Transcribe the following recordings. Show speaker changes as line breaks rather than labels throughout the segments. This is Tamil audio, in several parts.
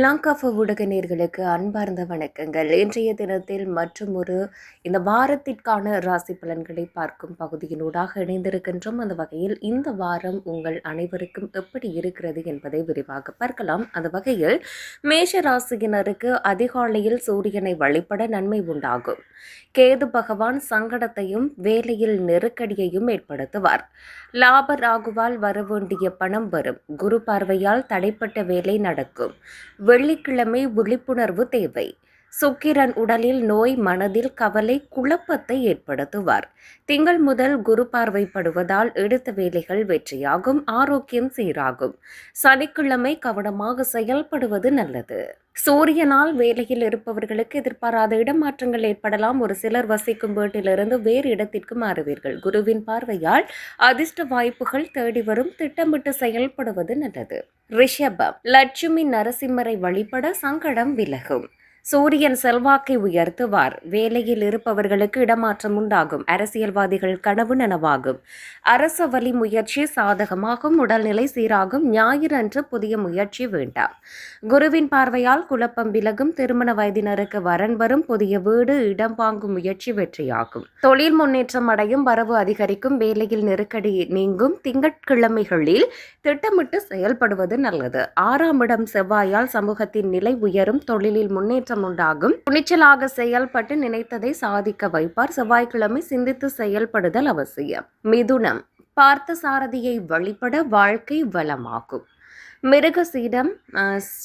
லங்காஃப ஊடக நேர்களுக்கு அன்பார்ந்த வணக்கங்கள். இன்றைய தினத்தில் மற்றும் ஒரு இந்த வாரத்திற்கான ராசி பலன்களை பார்க்கும் பகுதியினூடாக இணைந்திருக்கின்றோம். அந்த வகையில் இந்த வாரம் உங்கள் அனைவருக்கும் எப்படி இருக்கிறது என்பதை விரிவாக பார்க்கலாம். அந்த வகையில் மேஷ ராசியினருக்கு அதிகாலையில் சூரியனை வழிபட நன்மை உண்டாகும். கேது பகவான் சங்கடத்தையும் வேலையில் நெருக்கடியையும் ஏற்படுத்துவார். லாப ராகுவால் வரவேண்டிய பணம் வரும். குரு பார்வையால் தடைப்பட்ட வேலை நடக்கும். வெள்ளிக்கிழமை விழிப்புணர்வு தேவை. சுக்கிரன் உடலில் நோய் மனதில் கவலை குழப்பத்தை ஏற்படுத்துவார். திங்கள் முதல் குரு பார்வைப்படுவதால் எடுத்த வேலைகள் வெற்றியாகும் ஆரோக்கியம் சீராகும். சனிக்கிழமை கவனமாக செயல்படுவது நல்லது. சூரியனால் வேலையில் இருப்பவர்களுக்கு எதிர்பாராத இடமாற்றங்கள் ஏற்படலாம். ஒரு சிலர் வசிக்கும் வீட்டிலிருந்து வேறு இடத்திற்கு மாறுவீர்கள். குருவின் பார்வையால் அதிர்ஷ்ட வாய்ப்புகள் தேடி வரும். திட்டமிட்டு செயல்படுவது நல்லது. ரிஷபம். லட்சுமி நரசிம்மரை வழிபட சங்கடம் விலகும். சூரியன் செல்வாக்கை உயர்த்துவார். வேலையில் இருப்பவர்களுக்கு இடமாற்றம் உண்டாகும். அரசியல்வாதிகள் கனவு நனவாகும். அரச வழி முயற்சி சாதகமாகும். உடல்நிலை சீராகும். ஞாயிறு அன்று புதிய முயற்சி வேண்டாம். குருவின் பார்வையால் குழப்பம் விலகும். திருமண வயதினருக்கு வரன் வரும். புதிய வீடு இடம் வாங்கும் முயற்சி வெற்றியாகும். தொழில் முன்னேற்றம் அடையும். வரவு அதிகரிக்கும். வேலையில் நெருக்கடி நீங்கும். திங்கட்கிழமைகளில் திட்டமிட்டு செயல்படுவது நல்லது. ஆறாம் இடம் செவ்வாயால் சமூகத்தின் நிலை உயரும். தொழிலில் முன்னேற்றம் முன்னேற்றம் உண்டாகும் துணிச்சலாக செயல்பட்டு நினைத்ததை சாதிக்க வைப்பார். செவ்வாய்க்கிழமை சிந்தித்து செயல்படுதல் அவசியம். மிதுனம். பார்த்த சாரதியை வழிபட வாழ்க்கை வளமாகும். மிருகசீடம்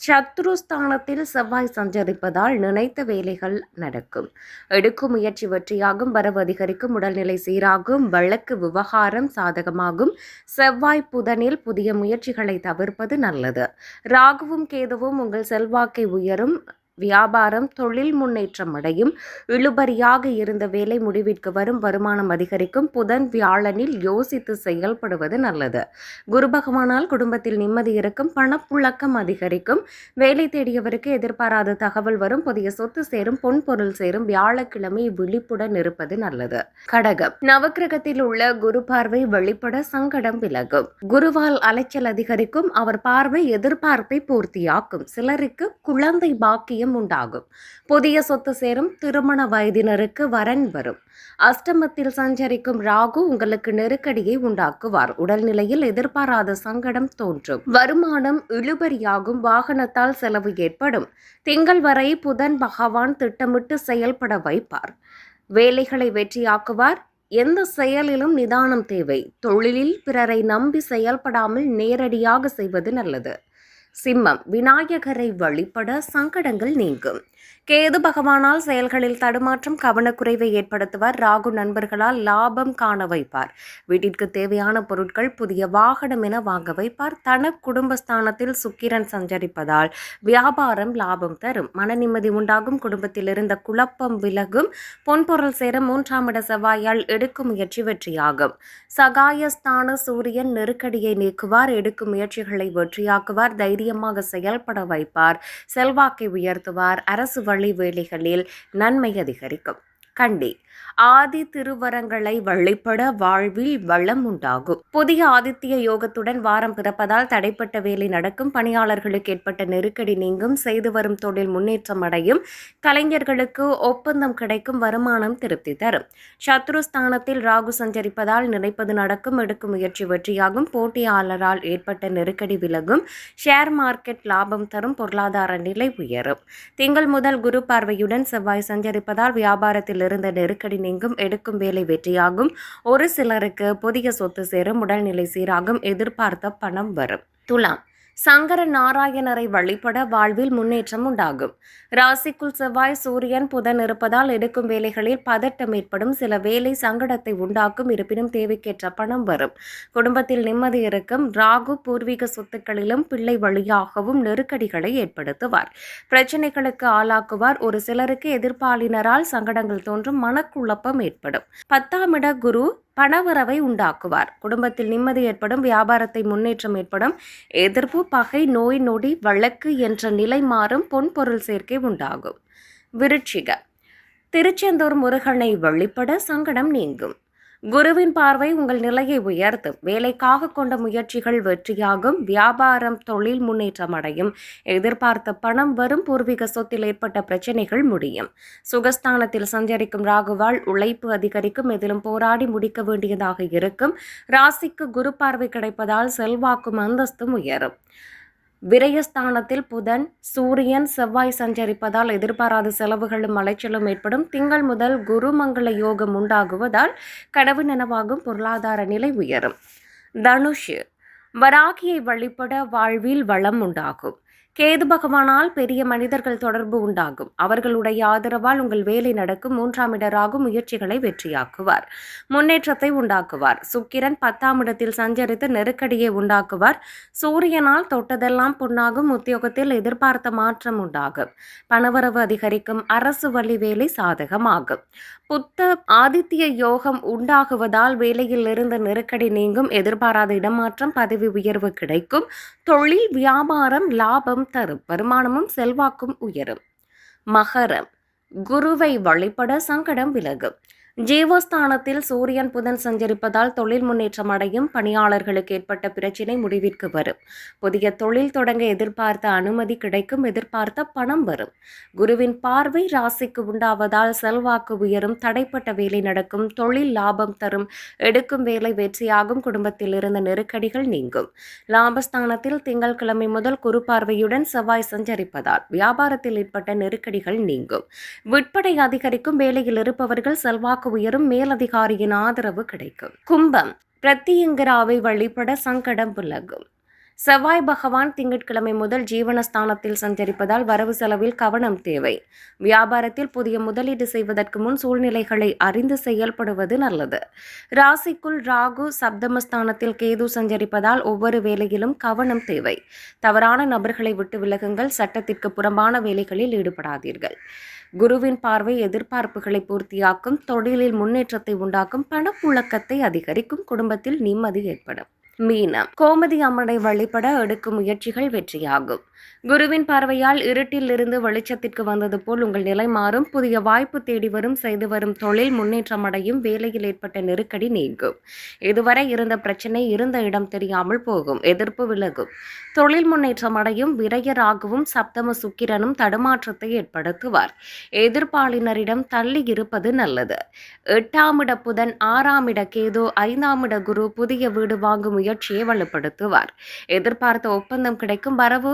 சத்ருஸ்தானத்தில் செவ்வாய் சஞ்சரிப்பதால் நினைத்த வேலைகள் நடக்கும். எடுக்கும் முயற்சி வெற்றியாகும். வரவு அதிகரிக்கும். உடல்நிலை சீராகும். வழக்கு விவகாரம் சாதகமாகும். செவ்வாய் புதனில் புதிய முயற்சிகளை தவிர்ப்பது நல்லது. ராகுவும் கேதுவும் உங்கள் செல்வாக்கை உயரும். வியாபாரம் தொழில் முன்னேற்றம் அடையும். இழுபறியாக இருந்த வேலை முடிவிற்கு வரும் வருமானம் அதிகரிக்கும். புதன் வியாழனில் யோசித்து செயல்படுவது நல்லது. குரு பகவானால் குடும்பத்தில் நிம்மதி இருக்கும். பணப்புழக்கம் அதிகரிக்கும். வேலை தேடியவருக்கு எதிர்பாராத தகவல் வரும். புதிய சொத்து சேரும். பொன் பொருள் சேரும். வியாழக்கிழமை விழிப்புடன் இருப்பது நல்லது. கடகம். நவக்கிரகத்தில் உள்ள குரு பார்வை வெளிப்பட சங்கடம் விலகும். குருவால் அலைச்சல் அதிகரிக்கும். அவர் பார்வை எதிர்பார்ப்பை பூர்த்தியாக்கும். சிலருக்கு குழந்தை பாக்கியம் பாக்கியம் உண்டாகும். புதிய சொத்து சேரும் திருமண வயதினருக்கு வரன் வரும். அஷ்டமத்தில் சஞ்சரிக்கும் ராகு உங்களுக்கு நெருக்கடியை உண்டாக்குவார். உடல்நிலையில் எதிர்பாராத சங்கடம் தோன்றும். வருமானம் இழுபறியாகும். வாகனத்தால் செலவு ஏற்படும். திங்கள் வரை புதன் பகவான் திட்டமிட்டு செயல்பட வைப்பார். வேலைகளை வெற்றியாக்குவார். எந்த செயலிலும் நிதானம் தேவை. தொழிலில் பிறரை நம்பி செயல்படாமல் நேரடியாக செய்வது நல்லது. சிம்மம் விநாயகரை வழிபட சங்கடங்கள் நீங்கும். கேது பகவானால் செயல்களில் தடுமாற்றம் கவனக்குறைவை ஏற்படுத்துவார். ராகு நண்பர்களால் லாபம் காண வைப்பார். வீட்டிற்கு தேவையான பொருட்கள் புதிய வாகனம் என வாங்க வைப்பார். தன குடும்பஸ்தானத்தில் சுக்கிரன் சஞ்சரிப்பதால் வியாபாரம் லாபம் தரும். மன நிம்மதி உண்டாகும். குடும்பத்தில் இருந்த குழப்பம் விலகும். பொன்பொருள் சேர மூன்றாம் இட செவ்வாயால் எடுக்கும் முயற்சி வெற்றியாகும். சகாயஸ்தான சூரியன் நெருக்கடியை நீக்குவார். எடுக்கும் முயற்சிகளை வெற்றியாக்குவார். தைரியமாக செயல்பட வைப்பார். செல்வாக்கை உயர்த்துவார். அரசு வழி வேலைகளில் நன்மை அதிகரிக்கும். கண்டி. ஆதி திருவரங்களை வழிபட வாழ்வில் வளம் உண்டாகும். புதிய ஆதித்ய யோகத்துடன் வாரம் பிறப்பதால் தடைப்பட்ட வேலை நடக்கும். பணியாளர்களுக்கு ஏற்பட்ட நெருக்கடி நீங்கும். செய்து வரும் தொழில் முன்னேற்றம் அடையும். கலைஞர்களுக்கு ஒப்பந்தம் கிடைக்கும். வருமானம் திருப்தி தரும். சத்ருஸ்தானத்தில் ராகு சஞ்சரிப்பதால் நினைப்பது நடக்கும். எடுக்கும் முயற்சி வெற்றியாகும். போட்டியாளரால் ஏற்பட்ட நெருக்கடி விலகும். ஷேர் மார்க்கெட் லாபம் தரும். பொருளாதார நிலை உயரும். திங்கள் முதல் குரு பார்வையுடன் செவ்வாய் சஞ்சரிப்பதால் வியாபாரத்தில் இருந்த நெருக்கடி நீங்கும் எடுக்கும் வேலை வெற்றியாகும். ஒரு சிலருக்கு புதிய சொத்து சேரும் உடல்நிலை சீராகும் எதிர்பார்த்த பணம் வரும். துலாம். சங்கர நாராயணரை வழிபட வாழ்வில் முன்னேற்றம் உண்டாகும். ராசிக்குள் செவ்வாய் சூரியன் புதன் இருப்பதால் எடுக்கும் வேலைகளில் பதட்டம் ஏற்படும். சில வேலை சங்கடத்தை உண்டாக்கும். இருப்பினும் தேவைக்கேற்ற பணம் வரும். குடும்பத்தில் நிம்மதி இருக்கும். ராகு பூர்வீக சொத்துக்களிலும் பிள்ளை வழியாகவும் நெருக்கடிகளை ஏற்படுத்துவார். பிரச்சனைகளுக்கு ஆளாக்குவார். ஒரு சிலருக்கு எதிர்ப்பாளினரால் சங்கடங்கள் தோன்றும். மனக்குழப்பம் ஏற்படும். பத்தாம் இட குரு பணவரவை உண்டாக்குவார். குடும்பத்தில் நிம்மதி ஏற்படும் வியாபாரத்தை முன்னேற்றம் ஏற்படும் எதிர்ப்பு பகை நோய் நொடி வழக்கு என்ற நிலை மாறும் பொன்பொருள் சேர்க்கை உண்டாகும். விருட்சிக திருச்செந்தூர் முருகனை வழிபட சங்கடம் நீங்கும். குருவின் பார்வை உங்கள் நிலையை உயர்த்தும். வேலைக்காக கொண்ட முயற்சிகள் வெற்றியாகும். வியாபாரம் தொழில் முன்னேற்றம் அடையும். எதிர்பார்த்த பணம் வரும். பூர்வீக சொத்தில் ஏற்பட்ட பிரச்சனைகள் முடியும். சுகஸ்தானத்தில் சஞ்சரிக்கும் ராகுவால் உழைப்பு அதிகரிக்கும். எதிலும் போராடி முடிக்க வேண்டியதாக இருக்கும். ராசிக்கு குரு பார்வை கிடைப்பதால் செல்வாக்கும் அந்தஸ்தும் உயரும். விரயஸ்தானத்தில் புதன் சூரியன் செவ்வாய் சஞ்சரிப்பதால் எதிர்பாராத செலவுகளும் அலைச்சலும் ஏற்படும். திங்கள் முதல் குருமங்கள யோகம் உண்டாகுவதால் கனவு நனவாகும் பொருளாதார நிலை உயரும். தனுஷ் வராகியை வழிபட வாழ்வில் வளம் உண்டாகும். கேது பகவானால் பெரிய மனிதர்கள் தொடர்பு உண்டாகும். அவர்களுடைய ஆதரவால் உங்கள் வேலை நடக்கும். மூன்றாம் இடராகும் முயற்சிகளை வெற்றியாக்குவார். முன்னேற்றத்தை உண்டாக்குவார். சுக்கிரன் பத்தாம் இடத்தில் சஞ்சரித்து நெருக்கடியை உண்டாக்குவார். சூரியனால் தொட்டதெல்லாம் பொன்னாகும் உத்தியோகத்தில் எதிர்பார்த்த மாற்றம் உண்டாகும். பணவரவு அதிகரிக்கும். அரசு வழி வேலை சாதகமாகும். புத்த ஆதித்ய யோகம் உண்டாகுவதால் வேலையில் இருந்த நெருக்கடி நீங்கும். எதிர்பாராத இடமாற்றம் பதவி உயர்வு கிடைக்கும். தொழில் வியாபாரம் லாபம் தரும் வருமானமும் செல்வாக்கும் உயரும். மகரம் குருவை வழிபட சங்கடம் விலகும். ஜீவஸ்தானத்தில் சூரியன் புதன் சஞ்சரிப்பதால் தொழில் முன்னேற்றம் அடையும் பணியாளர்களுக்கு ஏற்பட்ட பிரச்சினை முடிவிற்கு வரும். புதிய தொழில் தொடங்க எதிர்பார்த்த அனுமதி கிடைக்கும் எதிர்பார்த்த பணம் வரும். குருவின் பார்வை ராசிக்கு உண்டாவதால் செல்வாக்கு உயரும் தடைப்பட்ட வேலை நடக்கும் தொழில் லாபம் தரும் எடுக்கும் வேலை வெற்றியாகும் குடும்பத்தில் இருந்த நெருக்கடிகள் நீங்கும். லாபஸ்தானத்தில் திங்கட்கிழமை முதல் குரு பார்வையுடன் செவ்வாய் சஞ்சரிப்பதால் வியாபாரத்தில் ஏற்பட்ட நெருக்கடிகள் நீங்கும். விற்பனை அதிகரிக்கும் வேலையில் இருப்பவர்கள் செல்வாக்கு உயரும் மேலதிகாரியின் ஆதரவு கிடைக்கும். கும்பம் பிரத்தியங்கராவை வழிபட சங்கடம் விலகும் செவ்வாய் பகவான் திங்கட்கிழமை முதல் ஜீவனஸ்தானத்தில் சஞ்சரிப்பதால் வரவு செலவில் கவனம் தேவை. வியாபாரத்தில் புதிய முதலீடு செய்வதற்கு முன் சூழ்நிலைகளை அறிந்து செயல்படுவது நல்லது. ராசிக்குள் ராகு சப்தமஸ்தானத்தில் கேது சஞ்சரிப்பதால் ஒவ்வொரு வேலையிலும் கவனம் தேவை. தவறான நபர்களை விட்டு விலகுங்கள். சட்டத்திற்கு புறம்பான வேலைகளில் ஈடுபடாதீர்கள். குருவின் பார்வை எதிர்பார்ப்புகளை பூர்த்தியாக்கும் தொழிலில் முன்னேற்றத்தை உண்டாக்கும் பணப்புழக்கத்தை அதிகரிக்கும் குடும்பத்தில் நிம்மதி ஏற்படும். மீனம். கோமதி அம்மனை வழிபட எடுக்கும் முயற்சிகள் வெற்றியாகும். குருவின் பார்வையால் இருட்டில் இருந்து வெளிச்சத்திற்கு வந்தது போல் உங்கள் நிலை மாறும். புதிய வாய்ப்பு தேடி வரும் செய்து வரும் தொழில் முன்னேற்றம் அடையும். வேலையில் ஏற்பட்ட நெருக்கடி நீங்கும். இதுவரை இருந்த பிரச்சனை இருந்த இடம் தெரியாமல் போகும். எதிர்ப்பு விலகும். தொழில் முன்னேற்றம் அடையும். விரையராகவும் சப்தம சுக்கிரனும் தடுமாற்றத்தை ஏற்படுத்துவார். எதிர்ப்பாளினரிடம் தள்ளி இருப்பது நல்லது. எட்டாம் இட புதன் ஆறாம் இட கேது ஐந்தாம் இட குரு புதிய வீடு வாங்கும் முயற்சியை வலுப்படுத்துவார். எதிர்பார்த்த ஒப்பந்தம் கிடைக்கும். வரவு